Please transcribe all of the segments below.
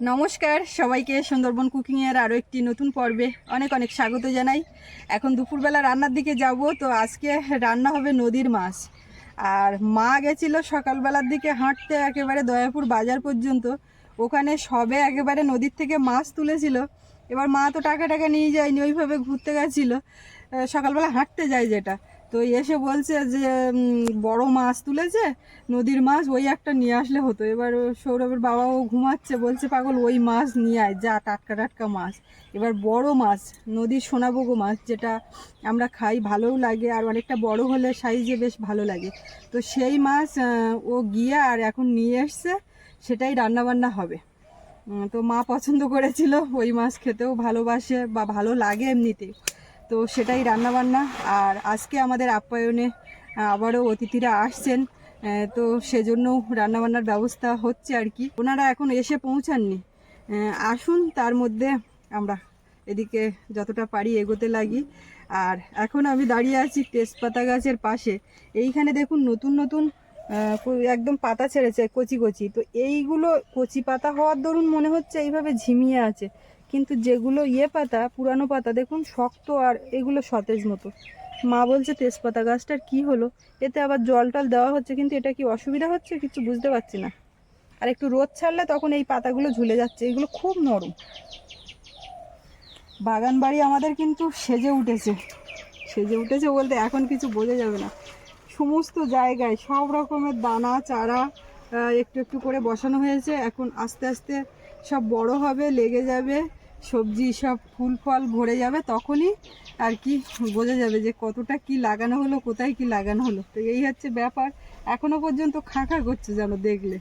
নমস্কার, সবাইকে সুন্দরবন কুকিংয়ের আরও একটি নতুন পর্বে অনেক অনেক স্বাগত জানাই। এখন দুপুরবেলা রান্নার দিকে যাব, তো আজকে রান্না হবে নদীর মাছ। আর মা গেছিল সকালবেলার দিকে হাঁটতে একেবারে দয়াপুর বাজার পর্যন্ত। ওখানে সবে একেবারে নদীর থেকে মাছ তুলেছিল। এবার মা তো টাকা টাকা নিয়ে যায়নি, ওইভাবে ঘুরতে গেছিল। সকালবেলা হাঁটতে যায় যেটা। তো এসে বলছে যে বড় মাছ তুলেছে, নদীর মাছ, ওই একটা নিয়ে আসলে হতো। এবার সৌরভের বাবাও ঘুমাচ্ছে, বলছে, পাগল, ওই মাছ নিয়ে আয়, যা, টাটকা টাটকা মাছ। এবার বড় মাছ, নদীর সোনাবগো মাছ, যেটা আমরা খাই, ভালোও লাগে, আর অনেকটা বড় হলে সাইজে বেশ ভালো লাগে। তো সেই মাছ ও গিয়ে আর এখন নিয়ে এসছে, সেটাই রান্নাবান্না হবে। তো মা পছন্দ করেছিল, ওই মাছ খেতেও ভালোবাসে বা ভালো লাগে এমনিতে তো সেটাই রান্নাবান্না। আর আজকে আমাদের আপ্যায়নে আবারও অতিথিরা আসছেন তো সেজন্য রান্নাবান্নার ব্যবস্থা হচ্ছে আর কি। ওনারা এখন এসে পৌঁছাননি। আসুন, তার মধ্যে আমরা এদিকে যতটা পারি এগোতে লাগি। আর এখন আমি দাঁড়িয়ে আছি তেজপাতা গাছের পাশে। এইখানে দেখুন, নতুন নতুন একদম পাতা ছেড়েছে, কচি কচি। তো এইগুলো কচি পাতা হওয়ার দরুন মনে হচ্ছে এইভাবে ঝিমিয়ে আছে। কিন্তু যেগুলো ইয়ে পাতা, পুরানো পাতা, দেখুন শক্ত আর এগুলো সতেজ মতো। মা বলছে, তেজপাতা গাছটার কি হলো? এতে আবার জল টল দেওয়া হচ্ছে, কিন্তু এটা কি অসুবিধা হচ্ছে? কিছু বুঝতে পারছি না। আর একটু রোদ ছাড়লে তখন এই পাতাগুলো ঝুলে যাচ্ছে, এগুলো খুব নরম। বাগান বাড়ি আমাদের কিন্তু সেজে উঠেছে। সেজে উঠেছে বলতে এখন কিছু বোঝা যাবে না। সমস্ত জায়গায় সব রকমের দানা, চারা একটু একটু করে বসানো হয়েছে। এখন আস্তে আস্তে সব বড় হবে, লেগে যাবে, সবজি সব ফুল ফল ভরে যাবে, তখনই আর কি বোঝা যাবে যে কতটা কি লাগানো হলো, কোথায় কি লাগানো হলো। তো এই হচ্ছে ব্যাপার। এখনও পর্যন্ত খাঁখা করছে যেন দেখলে।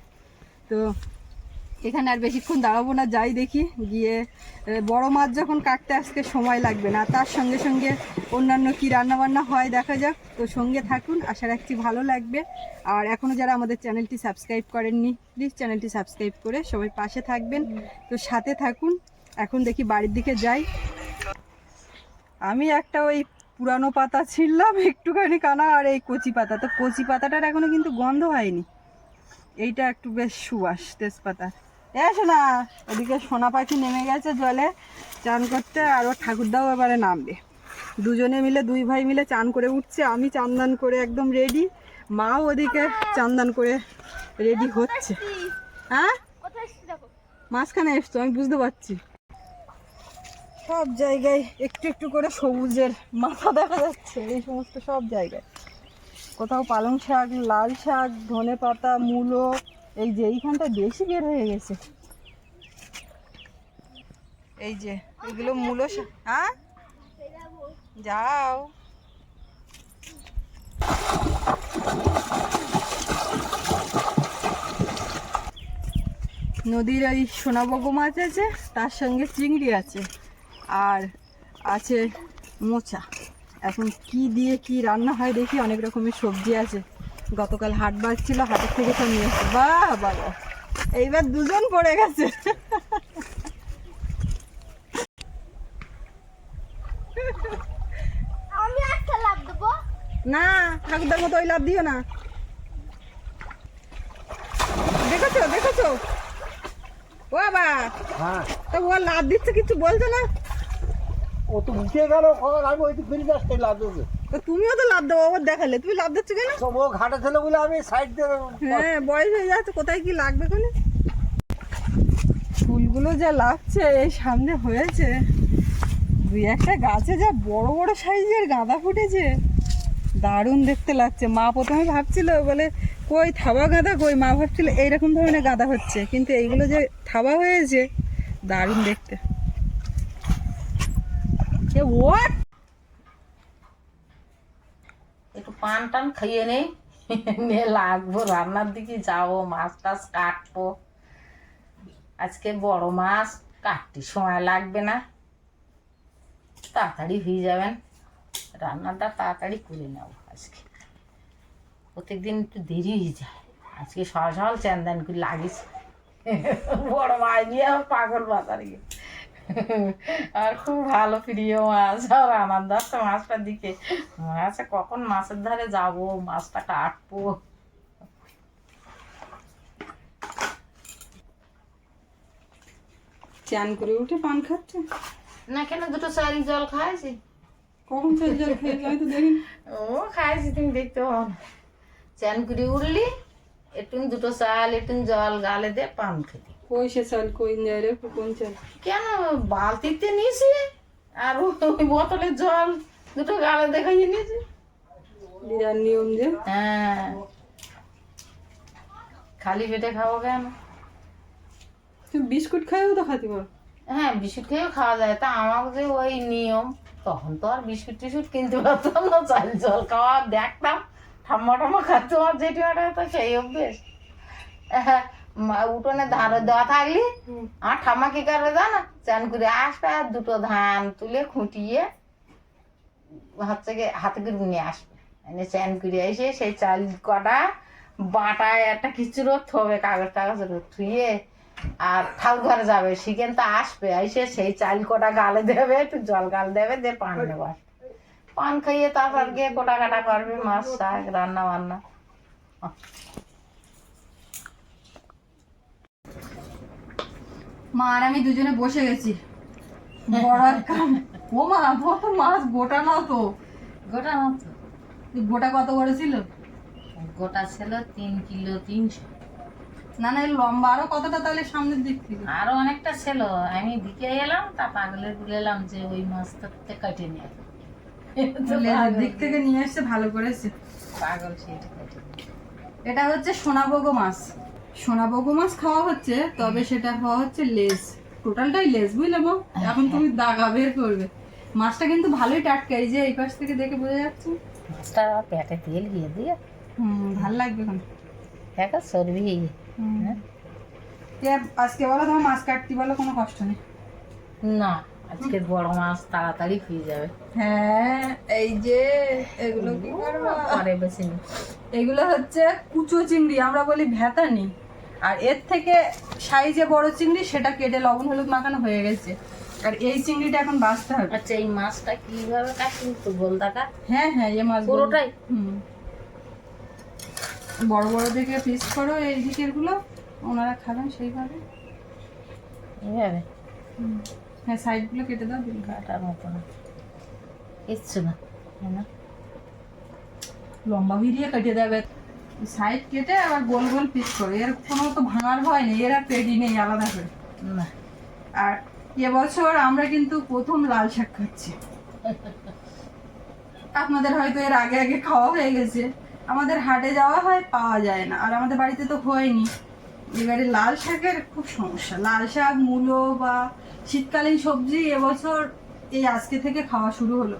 তো এখানে আর বেশিক্ষণ দাঁড়াবো না, যাই দেখি। গিয়ে বড় মাছ যখন কাটতে আজকে সময় লাগবে না, তার সঙ্গে সঙ্গে অন্যান্য কি রান্না বান্না হয় দেখা যাক। তো সঙ্গে থাকুন, আশা রাখছি ভালো লাগবে। আর এখনও যারা আমাদের চ্যানেলটি সাবস্ক্রাইব করেননি প্লিজ চ্যানেলটি সাবস্ক্রাইব করে সবাই পাশে থাকবেন। তো সাথে থাকুন, এখন দেখি বাড়ির দিকে যাই। আমি একটা ওই পুরানো পাতা ছিঁড়লাম, একটুখানি কানা আর এই কচি পাতা। তো কচি পাতাটার এখনও কিন্তু গন্ধ হয়নি। এইটা একটু বেশ সুবাস তেজপাতা। এসো না ওদিকে সোনা পাখি নেমে গেছে জলে, চান করতে, আর ওর ঠাকুরদাও এবারে নামবে। দুজনে মিলে, দুই ভাই মিলে চান করে উঠছে, আমি চান্দান করে একদম রেডি মাও ওদিকে চান্দান করে রেডি হচ্ছে। হ্যাঁ? মাঝখানে এসছো, আমি বুঝতে পারছি। সব জায়গায় একটু একটু করে সবুজের মাথা দেখা যাচ্ছে, এই সমস্ত সব জায়গায়। কোথাও পালং শাক, লাল শাক ধনে পাতা মূলো এই যে এইখানটা বেশি বের হয়ে গেছে। এই যে, এগুলো মূলো হ্যাঁ? যাও। নদীর ওই সোনাবগো মাছ আছে, তার সঙ্গে চিংড়ি আছে, আর আছে মোচা। এখন কি দিয়ে কি রান্না হয় দেখি, অনেক রকমের সবজি আছে। গতকাল হাট বার ছিল হাটের থেকে সব নিয়ে এসছে বাহ বাবা এইবার দুজন পড়ে গেছে। আমি একটা লাভ দেবো? না ঠাকুরদার মতো ওই লাভ দিও না। দেখেছ দেখেছ? ও বাবা হ্যাঁ। তো ও লাভ দিচ্ছে কিছু বলছো না? ও তো উঠে গেল আমি ওই তো ফিরে যাচ্ছি লাভ তো তুমিও তো লাভ দেবো আবার দেখালে। তুমি লাভ দিচ্ছ কেন? সব ও ঘাটে ছিল বলে আমি সাইড দিয়ে হ্যাঁ বয়স হয়ে যাচ্ছে কোথায় কি লাগবে কোনে ফুলগুলো যা লাগছে এই সামনে হয়েছে। দুই একটা গাছে যা বড় বড় সাইজের গাঁদা ফুটেছে। দারুণ দেখতে লাগছে। মা প্রথমে ভাবছিল বলে কই থাবা গাঁদা কই? মা ভাবছিল এইরকম ধরনের গাঁদা হচ্ছে। কিন্তু এইগুলো যে থাবা হয়েছে দারুণ দেখতে। এ what? একটু পান টান খাইয়ে নেই নিয়ে লাগবো রান্নার দিকে যাব মাছ টাছ কাটবো আজকে বড় মাছ কাটতে সময় লাগবে না তাড়াতাড়ি হয়ে যাবেন রান্নাটা তাড়াতাড়ি করে নেব আজকে প্রত্যেক দিন একটু দেরি হয়ে যায় আজকে সকাল সকাল চ্যান্দান করে লাগিস বড় মাছ নিয়ে আমার পাগল বাজারে গিয়ে আর খুব ভালো প্রিয় মাছ। আর আনন্দ আসছে মাছটার দিকে। মনে আছে কখন মাছের ধারে যাব মাছটা কাটবো চান করে উঠে পান খাচ্ছে? না কেন দুটো চাল জল খাইছি। কখন চাল জল খেয়েছে আমি তো দেখিনি ও খাইছি তুমি দেখতে পাও না। চান করে উঠলি একটু দুটো চাল একটু জল গালে দে পান খেতে কই সে চাল কই যায় রে কোন চাল কেন বালতিতে নিয়েছি? আর ওই বোতলে জল দুটো গালে দেখাইয়ে নিয়েছি। বিরাট নিয়ম যে। হ্যাঁ। খালি পেটে খাব কেন? তুমি বিস্কুট খাইও তো খাতে পারো হ্যাঁ বিস্কুট খেয়েও খাওয়া যায়। তা আমার যে ওই নিয়ম তখন তো আর বিস্কুট টিস্কুট কিনতে পারতাম না। চাল জল খাওয়া দেখতাম ঠাম্মা ঠাম্মা খাচ্ছে। আমার জেঠিমাটা তো সেই অভ্যেস। উঠোনে ধান দেওয়া থাকলি আমার ঠাম্মা কি করবে জানো? চান করে আসবে আর দুটো ধান তুলে খুঁটিয়ে হচ্ছে হাতে করে নিয়ে আসবে। এনে চান করে এসে সেই চাল কটা বাটায় একটা খিচুড়ো থবে কাগজ টাগজ রোদ থুয়ে আর ঠাকুর ঘরে যাবে। সেখান তো আসবে এসে সেই চাল কটা গালে দেবে একটু জল গাল দেবে দিয়ে পান নেবে পান খাইয়ে তারপর গিয়ে গোটা কাটা করবে মাছ শাক রান্না বান্না মা আর আমি দুজনে বসে গেছি। বড় কাম। ও মা তোমার তো মাছ গোটা না তো। গোটা মতো এই গোটা কত বড় ছিল? গোটা ছিল তিন কিলো তিনশো। না না লম্বা আরও কতটা তাহলে সামনের দিক থেকে? আরও অনেকটা ছিল। আমি দিকে এলাম তা পাগলের বলে এলাম যে ওই মাছটা কেটে নিয়ে। তো পাগল- দিক থেকে নিয়ে এসছে ভালো করেছে। পাগল সেটা এটা হচ্ছে সোনাবগো মাছ। সোনাবগো মাছ খাওয়া হচ্ছে তবে সেটা খাওয়া হচ্ছে লেজ। টোটালটাই লেজ বুঝলে মা এখন তুমি দাগা বের করবে। মাছটা কিন্তু ভালোই টাটকা এই যে এই পাশ থেকে দেখে বোঝা যাচ্ছে। মাছটা পেটে তেল দিয়ে দিয়ে। হুম ভালো লাগবে এখন। হুম। হ্যাঁ? আজকে বলো তোমার মাছ কাটতে বলো কোনো কষ্ট নেই। না আজকে বড় মাছ তাড়াতাড়ি হয়ে যাবে। হ্যাঁ এই যে এগুলো কি করব? পরে নি এগুলো হচ্ছে কুচো চিংড়ি আমরা বলি ভেতানি আর এর থেকে সাইজে বড় চিংড়ি সেটা কেটে লবণ হলুদ মাখানো হয়ে গেছে। আর এই চিংড়িটা এখন বাঁচতে হবে। আচ্ছা এই মাছটা কীভাবে কাটবি তো গোলদাটা হ্যাঁ হ্যাঁ এই মাছ পুরোটাই? হুম। বড় বড় দেখে পিস করো এই দিকেরগুলো ওনারা খাবেন সেইভাবে। এইভাবে? হুম। হ্যাঁ সাইডগুলো কেটে দাও দিন কাটার মতো না। কিচ্ছু না। না। লম্বা ভিড়িয়ে কেটে দেবে। সাইড কেটে আবার গোল গোল পিস করো। এর কোনো তো ভাঙার ভয় নেই, এরা পেডি নেই আলাদা করে। আর এবছর আমরা কিন্তু প্রথম লাল শাক খাচ্ছি। আপনাদের হয়তো এর আগে আগে খাওয়া হয়ে গেছে। আমাদের হাটে যাওয়া হয়, পাওয়া যায় না। আর আমাদের বাড়িতে তো হয়নি। এবারে লাল শাকের খুব সমস্যা। লাল শাক, মূলো বা শীতকালীন সবজি এবছর এই আজকে থেকে খাওয়া শুরু হলো।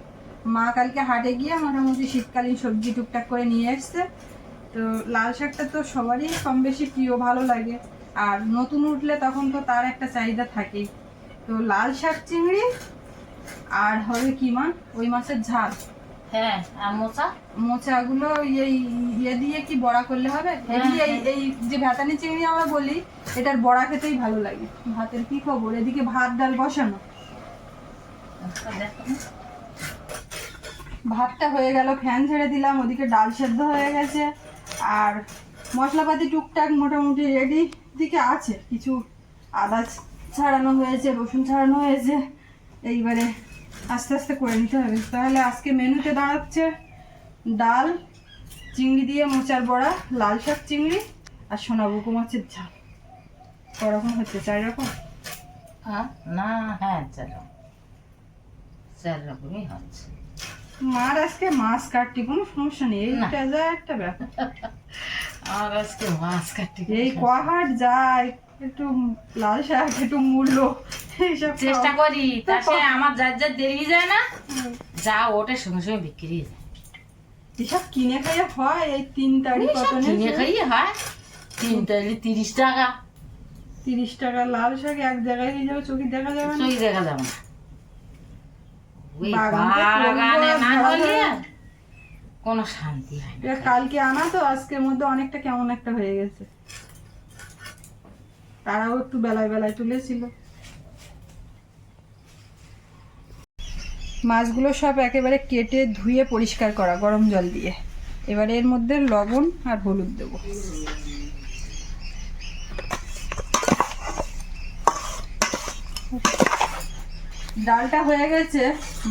মা কালকে হাটে গিয়ে মোটামুটি শীতকালীন সবজি টুকটাক করে নিয়ে এসছে। তো লাল শাকটা তো সবারই কম বেশি প্রিয় ভালো লাগে। আর নতুন উঠলে তখন তো তার একটা চাহিদা থাকেই তো লাল শাক চিংড়ি আর হবে কি মা? ওই মাছের ঝাল। হ্যাঁ আর মোচা? মোচাগুলো এই ইয়ে দিয়ে কি বড়া করলে হবে? এই এই যে ভেতানি চিংড়ি আমরা বলি এটার বড়া খেতেই ভালো লাগে। ভাতের কি খবর? এদিকে ভাত ডাল বসানো। আচ্ছা, ভাতটা হয়ে গেল ফ্যান ছেড়ে দিলাম ওদিকে ডাল সেদ্ধ হয়ে গেছে। আর মশলাপাতি টুকটাক মোটামুটি রেডি দিকে আছে। কিছু আদা ছাড়ানো হয়েছে, রসুন ছাড়ানো হয়েছে। এইবারে আস্তে আস্তে করে নিতে হবে। তাহলে আজকে মেনুতে দাঁড়াচ্ছে ডাল, চিংড়ি দিয়ে মোচার বড়া, লাল শাক চিংড়ি আর সোনাবুকু মাছের ঝাল। করকম হচ্ছে চার রকম হ্যাঁ না হ্যাঁ চার রকম চার রকমই হচ্ছে। মার আজকে মাছ কাটটি কোনো সমস্যা নেই। এইটা যা একটা ব্যাপার। আমার আজকে মাছ এই কহাট যায় একটু লাল শাক একটু মূল্য এইসব চেষ্টা করি আমার যার যার দেরি যায় না যা ওঠে সঙ্গে সঙ্গে বিক্রি হয়ে যায়। এসব কিনে খাইয়ে হয় এই তিন তারিখ কত কিনে খাইয়ে হয়। তিনটা তিরিশ টাকা। তিরিশ টাকা লাল শাক এক জায়গায় হয়ে যাবে চোখে দেখা যাবে না। চোখে দেখা যাবে না। ওই বাগানে না হলে কোনো শান্তি হয় না। কালকে আনা তো আজকের মধ্যে অনেকটা কেমন একটা হয়ে গেছে। তারাও একটু বেলায় বেলায় তুলেছিল। মাছগুলো সব একেবারে কেটে ধুয়ে পরিষ্কার করা গরম জল দিয়ে। এবারে এর মধ্যে লবণ আর হলুদ দেবো। ডালটা হয়ে গেছে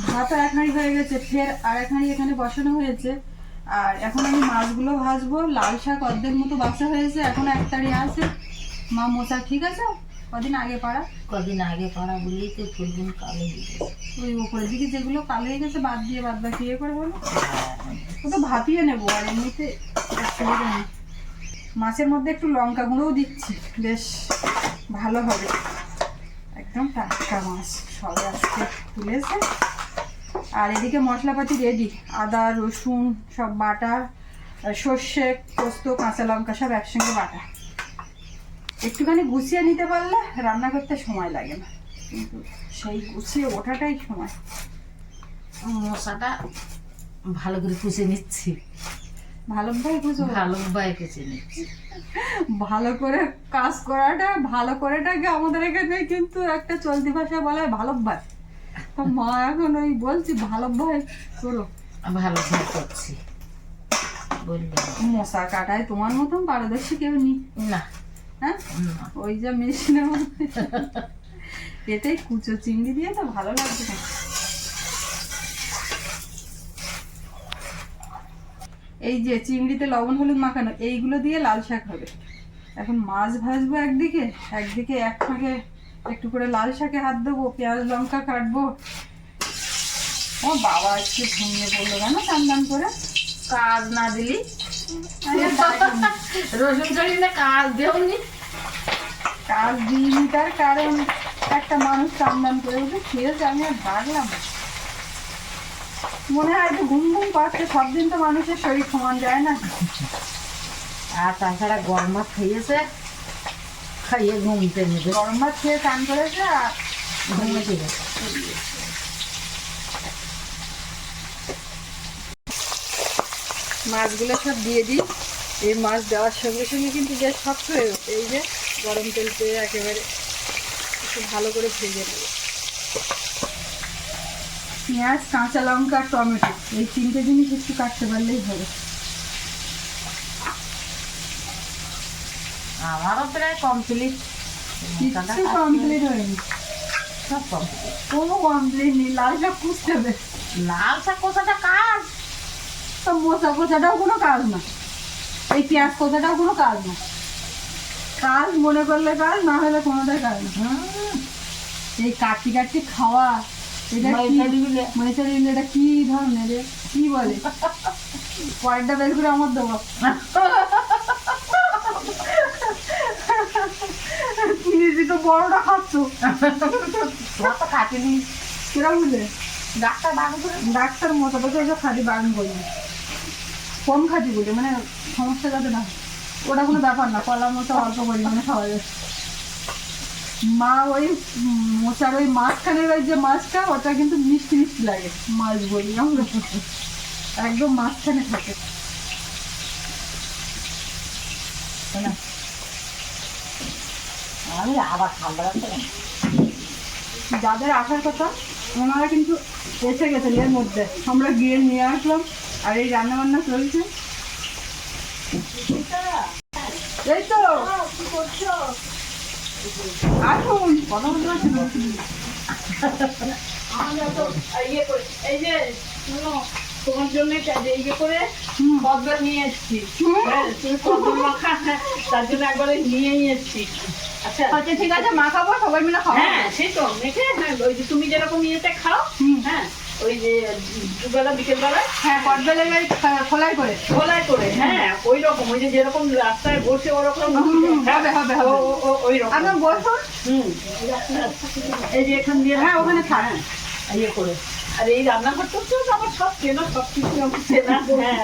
ভাতও এক হাঁড়ি হয়ে গেছে ফের আর এক হাঁড়ি এখানে বসানো হয়েছে। আর এখন আমি মাছগুলো ভাজবো লাল শাক অর্ধেক মতো বাসা হয়েছে এখন এক তাড়ি আছে। মা মোচা ঠিক আছে? কদিন আগে পাড়া? কদিন আগে পাড়া বলেই তো ফুলগুন কালো হয়ে ওই উপরের দিকে যেগুলো কালো হয়ে গেছে বাদ দিয়ে বাদ বাকি ইয়ে করে হলো ও তো ভাপিয়ে নেব আর এমনিতে মাছের মধ্যে একটু লঙ্কা গুঁড়োও দিচ্ছি বেশ ভালো হবে। একদম টাটকা মাছ সবে আজকে তুলেছে। আর এদিকে মশলাপাতি রেডি আদা, রসুন, সব বাটা সর্ষে, পোস্ত, কাঁচা লঙ্কা সব একসঙ্গে বাটা। একটুখানি গুছিয়ে নিতে পারলে রান্না করতে সময় লাগে না। কিন্তু সেই গুছিয়ে ওঠাটাই সময়। মশাটা ভালো করে কুচে নিচ্ছি। ভালো ভাই বুঝো। ভালো ভাই কুচে নিচ্ছি। ভালো করে কাজ করাটা ভালো করেটাকে আমাদের এখানে কিন্তু একটা চলতি ভাষা বলা হয় ভালো ভাই তো মা এখন ওই বলছি ভালো ভাই করো ভালো ভাই করছি মশা কাটায় তোমার মতন পারদর্শী কেউ নেই। না। হ্যাঁ? না। ওই যে মেশিনের মধ্যে। এটাই কুচো চিংড়ি দিয়ে তো ভালো লাগবে না এই যে চিংড়িতে লবণ, হলুদ মাখানো, এইগুলো দিয়ে লাল শাক হবে। এখন মাছ ভাজবো একদিকে একদিকে এক ফাঁকে একটু করে লাল শাকে হাত দেবো, পেঁয়াজ, লঙ্কা কাটবো। ও বাবা আজকে ঘুমিয়ে পড়ল কেন টান করে। কাজ না দিলি। রসুন চড়ি না কাজ দেওনি। কাজ দিইনি তার কারণ, একটা মানুষ কামদান করে উঠে খেয়েছে, আমি আর ভাগলাম না। মনে হয় একটু ঘুম ঘুম পাচ্ছে সব দিন তো মানুষের শরীর সমান যায় না। আর তাছাড়া গরম ভাত খাইয়েছে খাইয়ে ঘুমতে নেবে। গরম ভাত খেয়ে চান করেছে আর ঘুমে ঠিক মাছগুলো সব দিয়ে দিই। এই মাছ দেওয়ার সঙ্গে সঙ্গে কিন্তু বেশ শক্ত হয়ে গেছে। এই যে গরম তেল পেয়ে একেবারে একটু ভালো করে ভেজে নেব। পেঁয়াজ কাঁচা লঙ্কা আর টমেটো। এই তিনটে জিনিস একটু কাটতে পারলেই হবে। আমারও প্রায় কমপ্লিট কিচ্ছু কমপ্লিট হয়নি। সব কমপ্লিট কোনো কমপ্লিট নেই। লাল শাক কুচতে হবে লাল শাক কোথাটা কাজ। তো মোচা কোচাটাও কোনো কাজ না। এই পেঁয়াজ কোচাটাও কোনো কাজ না। কাজ মনে করলে কাজ না হলে কোনোটাই কাজ না। এই কাটটি কাটটি খাওয়া এটা কি? ময়দা দিলে। এটা কি ধরনের রে? কি বলে? কয়েকটা বের করে আমার দেবো। নিজে তো বড়টা খাচ্ছ। তোমার তো বুঝলে ডাক্তার বাবু করে ডাক্তার মতো তো ওইসব খাঁটি বারণ করবে। কম খাঁটি বলে মানে সমস্যা যাতে না ওটা কোনো ব্যাপার না কলার মতো অল্প পরিমাণে খাওয়া যায়। মা ওই মোচার ওই মাঝখানের ওই যে মাছটা, ওটা কিন্তু মিষ্টি মিষ্টি লাগে, মাছ বলি আমরা। একদম মাঝখানে থাকে। আমি আবার রাখতে যাদের আসার কথা, ওনারা কিন্তু এসে গেছেন এর মধ্যে। আমরা গিয়ে নিয়ে আসলাম, আর এই রান্না বান্না চলছে। এই তো। আসুন কথা বলতে পারছি না। ইয়ে করে এই যে শোনো তোমার জন্য ইয়ে করে। নিয়ে এসেছি তার জন্য একবারে নিয়েই এসেছি আচ্ছা আচ্ছা ঠিক আছে মা খাব সবাই মিলে খাব হ্যাঁ সেই তো মেখে হ্যাঁ ওই যে তুমি যেরকম ইয়েতে খাও। হ্যাঁ ওই যে দুবেলা বিকেলবেলা হ্যাঁ কটবেলে খোলাই করে। খোলাই করে হ্যাঁ ওই রকম ওই যে যেরকম রাস্তায় বসে ওরকম হ্যাঁ, হবে, হবে, ওই রকম আপনার বসুন। হুম এই যে এখান দিয়ে হ্যাঁ ওখানে থাক। ইয়ে করে। আর এই রান্নাঘরটা তো আমার সব চেনা সব কিছু আমার চেনা। হ্যাঁ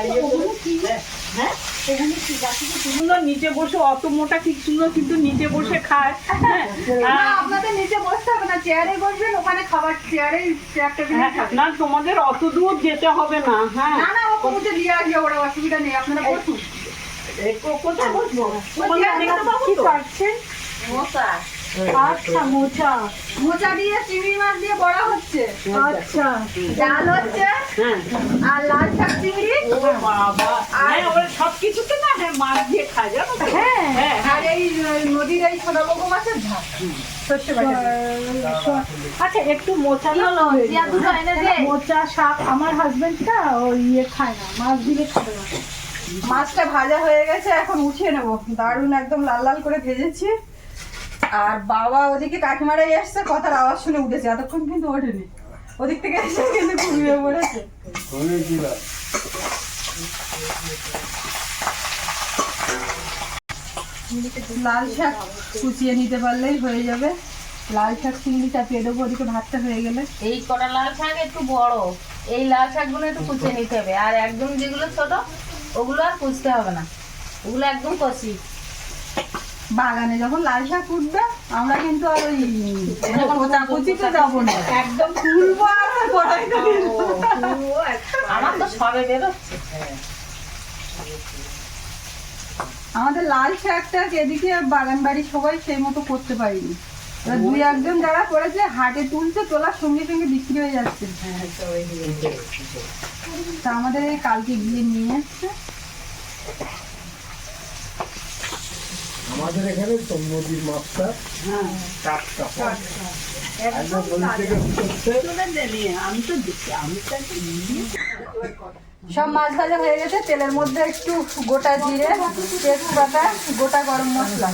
হ্যাঁ, হ্যাঁ এখানে কি? গাছে কি সুন্দর নিচে বসে অত মোটা ঠিক সুন্দর কিন্তু নিচে বসে খায়। হ্যাঁ না, আপনাদের নিচে বসতে হবে না চেয়ারে বসবেন ওখানে খাবার চেয়ারে হ্যাঁ, না তোমাদের অত দূর যেতে হবে না হ্যাঁ। না না ও কমুতে দিয়ে আসবে ওরা অসুবিধা নেই আপনারা বসুন। কোথায় বসবো? দেখতে পাবো তো? মশা আচ্ছা মোচা। মোচা দিয়ে চিংড়ি মাছ দিয়ে বড়া হচ্ছে? আচ্ছা ডাল হচ্ছে? আর লাল শাক চিংড়ি? বাবা। হ্যাঁ সব কিছুতে না হ্যাঁ মাছ দিয়ে হ্যাঁ। হ্যাঁ আর এই নদীর এই মাছের ঝাল। দিয়ে। আচ্ছা একটু মোচা না মোচা? শাক আমার হাজবেন্ডটা ওই ইয়ে খায় না মাছ দিলে খাবে না। মাছটা ভাজা হয়ে গেছে এখন উঠিয়ে নেব। দারুণ একদম লাল লাল করে ভেজেছি। আর বাবা ওদিকে কাকিমারাই এসছে কথার আওয়াজ শুনে উঠেছে। এতক্ষণ কিন্তু ওঠেনি। ওদিক থেকে এসে কিন্তু ঘুমিয়ে পড়েছে। লাল শাক কুচিয়ে নিতে পারলেই হয়ে যাবে। লাল শাক, চিংড়ি চাপিয়ে দেবো, ওদিকে ভাতটা হয়ে গেলে। এই কটা লাল শাক একটু বড়। এই লাল শাকগুলো একটু কুচিয়ে নিতে হবে। আর একদম যেগুলো ছোট, ওগুলো আর কুচতে হবে না। ওগুলো একদম কষি বাগানে যখন লাল শাক উঠবে আমরা কিন্তু আর ওই কোচা কুচিতে যাব না। একদম। তুলবো আর দেবো। আমার তো সবে বেরোচ্ছে। আমাদের লাল শাকটা এদিকে বাগান বাড়ি সবাই সেই মতো করতে পারিনি। এবার দুই একজন যারা করেছে হাটে তুলছে তোলার সঙ্গে সঙ্গে বিক্রি হয়ে যাচ্ছে। তা আমাদের কালকে গিয়ে নিয়ে এসছে। আমাদের এখানে তো নদীর মাছটা টাটকা তো একদম সব মাছ ভাজা হয়ে গেছে তেলের মধ্যে একটু গোটা জিরে তেজপাতা গোটা গরম মশলা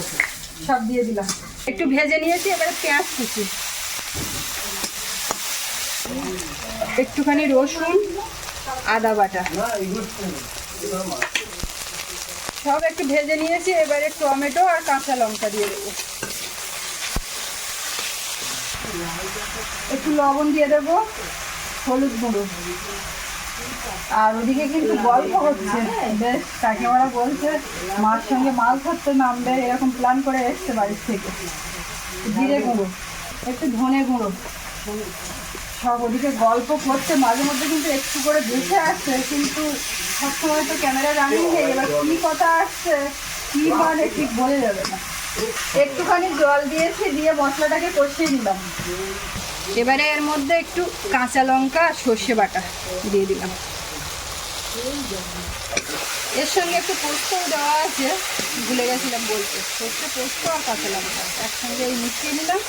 সব দিয়ে দিলাম। একটু ভেজে নিয়েছি এবারে পেঁয়াজ কুচি। একটুখানি রসুন আদা বাটা। সব একটু ভেজে নিয়েছি, এবারে টমেটো আর কাঁচা লঙ্কা দিয়ে দেবো। একটু লবণ দিয়ে দেবো, হলুদ গুঁড়ো। আর ওদিকে কিন্তু গল্প হচ্ছে, বেশ, কাকিমারা বলছে, মার সঙ্গে মাছ ধরতে নামবে, এরকম প্ল্যান করে এসছে বাড়ির থেকে। জিরে গুঁড়ো, একটু ধনে গুঁড়ো। সব ওদিকে গল্প করছে, মাঝে মধ্যে কিন্তু একটু করে দেখে আসছে, কিন্তু সবসময় তো ক্যামেরা রানিং নেই এবার কি কথা আসছে? কি মানে ঠিক বলে যাবে না। একটুখানি জল দিয়েছি, দিয়ে মশলাটাকে কষিয়ে নিলাম। এবারে এর মধ্যে একটু কাঁচা লঙ্কা আর সর্ষে বাটা দিয়ে দিলাম। এর সঙ্গে একটু পোস্তও দেওয়া আছে, ভুলে গেছিলাম বলতে। সর্ষে পোস্ত আর কাঁচা লঙ্কা, একসঙ্গে এই মিশিয়ে নিলাম,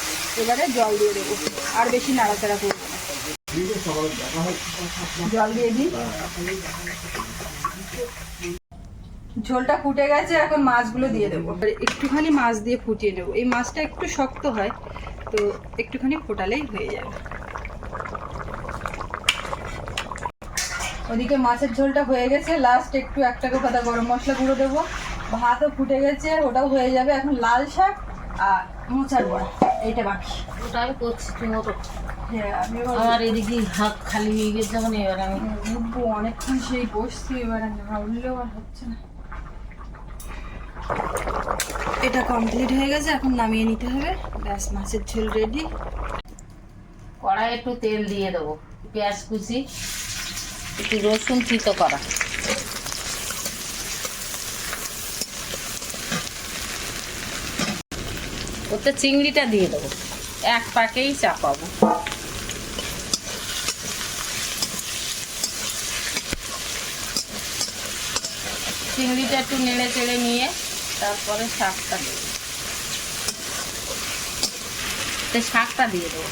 এবারে জল দিয়ে দেবো। আর বেশি নাড়াচাড়া করব জল দিয়ে দিই। ঝোলটা ফুটে গেছে, এখন মাছগুলো দিয়ে দেবো। একটুখানি মাছ দিয়ে ফুটিয়ে নেব। এই মাছটা একটু শক্ত হয়, তো একটুখানি ফোটালেই হয়ে যাবে। ওদিকে মাছের ঝোলটা হয়ে গেছে। লাস্ট একটু এক টাকা পাতা গরম মশলা গুঁড়ো দেবো। ভাতও ফুটে গেছে, ওটাও হয়ে যাবে। এখন লাল শাক আর মোচার বড়া, এইটা বাকি। ওটা আমি করছি আমার এদিকে হাত খালি হয়ে গেছে যখন এবার আমি উঠবো অনেকক্ষণ সেই বসছি এবারে না উঠলেও আর হচ্ছে না। এটা কমপ্লিট হয়ে গেছে এখন নামিয়ে নিতে হবে। ব্যাস মাছের ঝোল রেডি কড়াই একটু তেল দিয়ে দেবো পেঁয়াজ কুচি একটু রসুন চিতো করা। ওতে চিংড়িটা দিয়ে দেবো এক পাকেই চাপাবো চিংড়িটা একটু নেড়ে চেড়ে নিয়ে তারপরে শাকটা দেবো। শাকটা দিয়ে দেবো।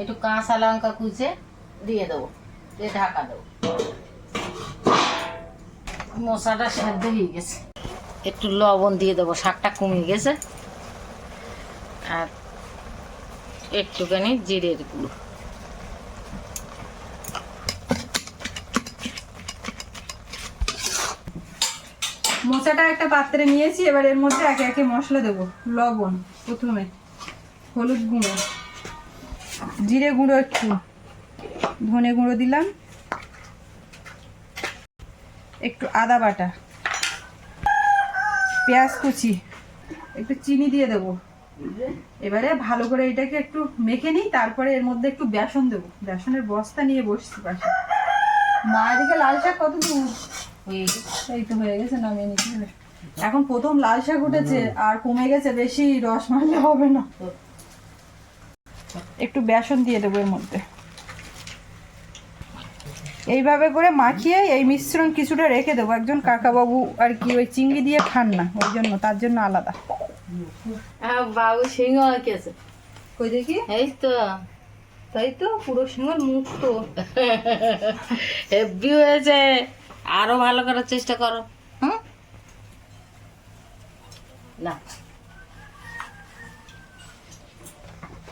একটু কাঁচা লঙ্কা কুচে দিয়ে দেবো, দিয়ে ঢাকা দেবো। মশাটা সেদ্ধ হয়ে গেছে। একটু লবণ দিয়ে দেবো, শাকটা কমে গেছে। আর একটুখানি জিরের গুঁড়ো। মোচাটা একটা পাত্রে নিয়েছি, এবার এর মধ্যে একে একে মশলা দেবো। লবণ প্রথমে, হলুদ গুঁড়ো, জিরে গুঁড়ো একটু, ধনে গুঁড়ো দিলাম, একটু আদা বাটা, পেঁয়াজ কুচি, একটু চিনি দিয়ে দেবো। এবারে ভালো করে এটাকে একটু মেখে নিই, তারপরে এর মধ্যে একটু বেসন দেবো। বেসনের বস্তা নিয়ে বসছি পাশে। মা, এদিকে লাল শাক কত। এই তো হয়ে গেছে, নামিয়ে নিতে এখন প্রথম লাল শাক উঠেছে, আর কমে গেছে, বেশি রস মারলে হবে না। একটু বেসন দিয়ে দেবো এর মধ্যে। এইভাবে করে মাখিয়ে এই মিশ্রণ কিছুটা রেখে দেবো। একজন কাকাবাবু আর কি, ওই চিংড়ি দিয়ে খান না, ওই জন্য, তার জন্য আলাদা। বাবু সিংহ আঁকেছে। কই দেখি এই তো। তাই তো পুরো সিংহর মুখ তো হেভি হয়েছে। আরও ভালো করার চেষ্টা করো। হুম? না।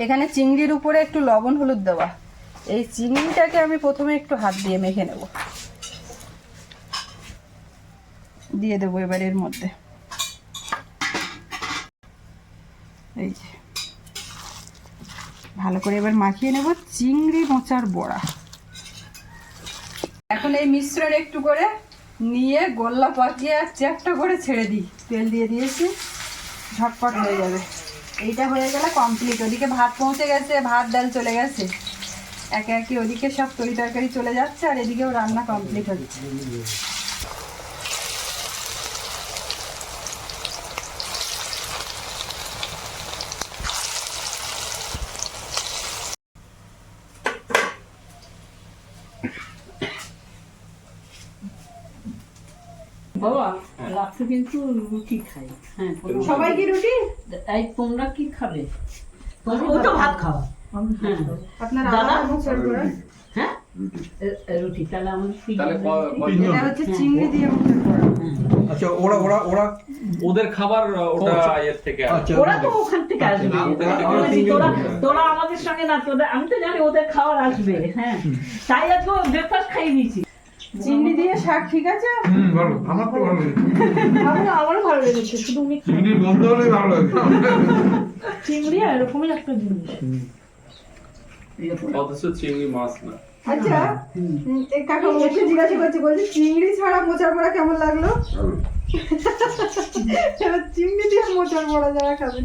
এখানে চিংড়ির উপরে একটু লবণ হলুদ দেওয়া। এই চিংড়িটাকে আমি প্রথমে একটু হাত দিয়ে মেখে নেব। দিয়ে দেবো এবার এর মধ্যে। এই যে। ভালো করে এবার মাখিয়ে নেব চিংড়ি মোচার বড়া। এখন এই মিশ্রণ একটু করে নিয়ে গোল্লা পাকিয়ে আর চ্যাপটা করে ছেড়ে দিই। তেল দিয়ে দিয়েছি, ঝটপট হয়ে যাবে। এইটা হয়ে গেলে কমপ্লিট ওদিকে ভাত পৌঁছে গেছে, ভাত ডাল চলে গেছে। একে একে ওদিকে সব তরি তরকারি চলে যাচ্ছে আর এদিকেও রান্না কমপ্লিট হচ্ছে বাবা রাত্রে কিন্তু রুটি খাই। হ্যাঁ সবাই কি রুটি? এই তোমরা কি খাবে? ও তো ভাত খাওয়া হ্যাঁ। আপনার দাদা? হ্যাঁ? রুটি। তাহলে আমাদের হচ্ছে চিংড়ি দিয়ে আচ্ছা ওরা ওরা ওরা ওদের খাবার ওটা আচ্ছা। থেকে আচ্ছা ওরা তো ওখান থেকে আসবে। তোরা তোরা আমাদের সঙ্গে না তোদের আমি তো জানি ওদের খাবার আসবে। হ্যাঁ। তাই আজকে ব্রেকফাস্ট খাইয়ে দিয়েছি চিংড়ি দিয়ে শাক ঠিক আছে? হুম ভালো। আমার তো ভালো লাগে আমারও ভালো লেগেছে শুধু উনি গন্ধ হলে ভালো লাগে। চিংড়ি আর এরকমের একটা জিনিস। অথচ চিংড়ি মাছ না। আচ্ছা কাকা ওকে জিজ্ঞাসা করছি বলছি চিংড়ি ছাড়া মোচার বড়া কেমন লাগল? এবার চিংড়ি দিয়ে মোচার বড়া যারা খাবে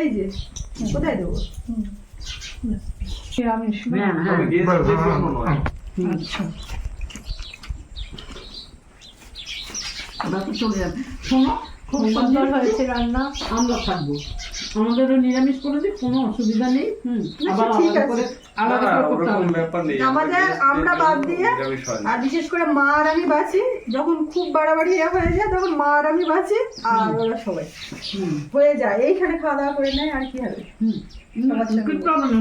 এই যে কোথায় দেবো? গেস্টদের জন্য নয়। আচ্ছা। ওরা তো চলে যাবে। শোনো খুব সুন্দর হয়েছে রান্না। আমরা থাকব আমাদেরও নিরামিষ করে দিই কোনো অসুবিধা নেই। হুম। আবার ঠিক আছে। আলাদা করে করতে হবে। ব্যাপার নেই। আমাদের আমরা বাদ দিয়ে হয়। আর বিশেষ করে মা আর আমি বাঁচি। যখন খুব বাড়াবাড়ি ইয়ে হয়ে যায় তখন মা আর আমি বাঁচি আর ওরা সবাই। হয়ে যায়। এইখানে খাওয়া দাওয়া করে নেয় আর কি হবে? হুম।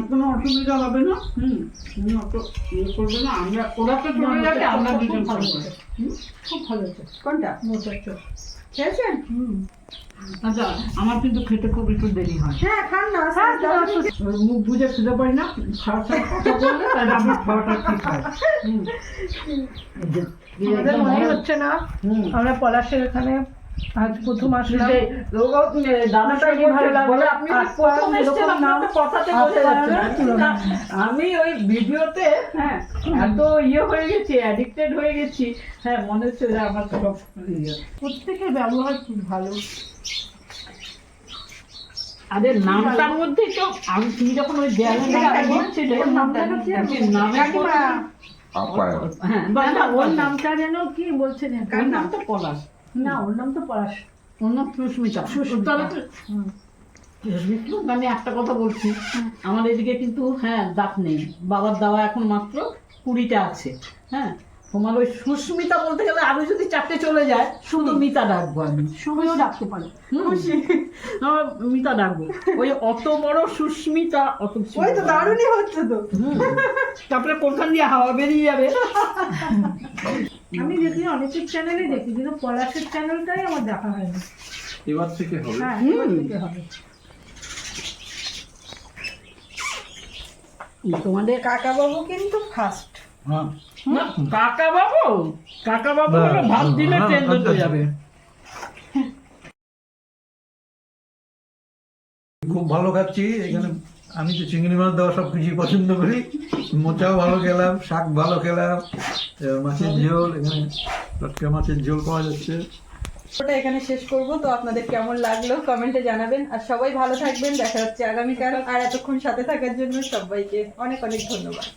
কোনো অসুবিধা হবে না। হুম। অত ইয়ে করবে না। আমরা ওরা তো চলে যাবে আমরা দুজন খুব ভালো কোনটা? খেয়েছেন? আচ্ছা আমার কিন্তু খেতে খুব একটু দেরি হয়। হ্যাঁ খান না মুখ বুঝে খেতে পারি না খাওয়াটা ঠিক হয়। একদম হচ্ছে না। আমরা পলাশের এখানে আজ প্রথম আসলাম আমি ওই ভিডিওতে হ্যাঁ। এত ইয়ে হয়ে গেছি অ্যাডিক্টেড হয়ে গেছি। হ্যাঁ মনে হচ্ছে যে আমার সব ইয়ে। প্রত্যেকের ব্যবহার খুব ভালো। আরে নামটার মধ্যে তো আমি তুমি যখন ওই দেয়ালের নামটা বলছিলে নামটা হ্যাঁ ওর নামটা যেন কি বলছে যেন কার নাম তো পলাশ। না ওর নাম তো পলাশ। ওর নাম সুস্মিতা। সুস্মিতা। সুস্মিতা, আমি একটা কথা বলছি। আমার এদিকে কিন্তু হ্যাঁ দাঁত নেই। বাবার দাওয়া এখন মাত্র কুড়িটা আছে হ্যাঁ? তোমার ওই সুস্মিতা বলতে গেলে আরও যদি চারটে চলে যায় শুধু মিতা ডাকবো আমি। সুমিও ডাকতে পারে। মিতা ডাকবো। ওই অত বড় সুস্মিতা অত ওই তো। দারুণই হচ্ছে তো। তারপরে কোনখান দিয়ে হাওয়া বেরিয়ে যাবে। আমি যদি অনেকের চ্যানেলে দেখি কিন্তু পলাশের চ্যানেলটাই আমার দেখা হয়নি। এবার থেকে হবে? হ্যাঁ এবার থেকে হবে। তোমাদের কাকা বাবু কিন্তু ফার্স্ট না, কাকা বাবু কাকা বাবু হলো ভাত দিলে ট্রেন ধরতে যাবে। খুব ভালো খাচ্ছি এখানে আমি তো চিংড়ি মাছ দেওয়া সব কিছুই পছন্দ করি। মোচাও ভালো খেলাম, শাক ভালো খেলাম মাছের ঝোল, এখানে টাটকা মাছের ঝোল পাওয়া যাচ্ছে। ওটা এখানে শেষ করব, তো আপনাদের কেমন লাগল কমেন্টে জানাবেন। আর সবাই ভালো থাকবেন, দেখা হচ্ছে আগামীকাল। আর এতক্ষণ সাথে থাকার জন্য সবাইকে অনেক অনেক ধন্যবাদ।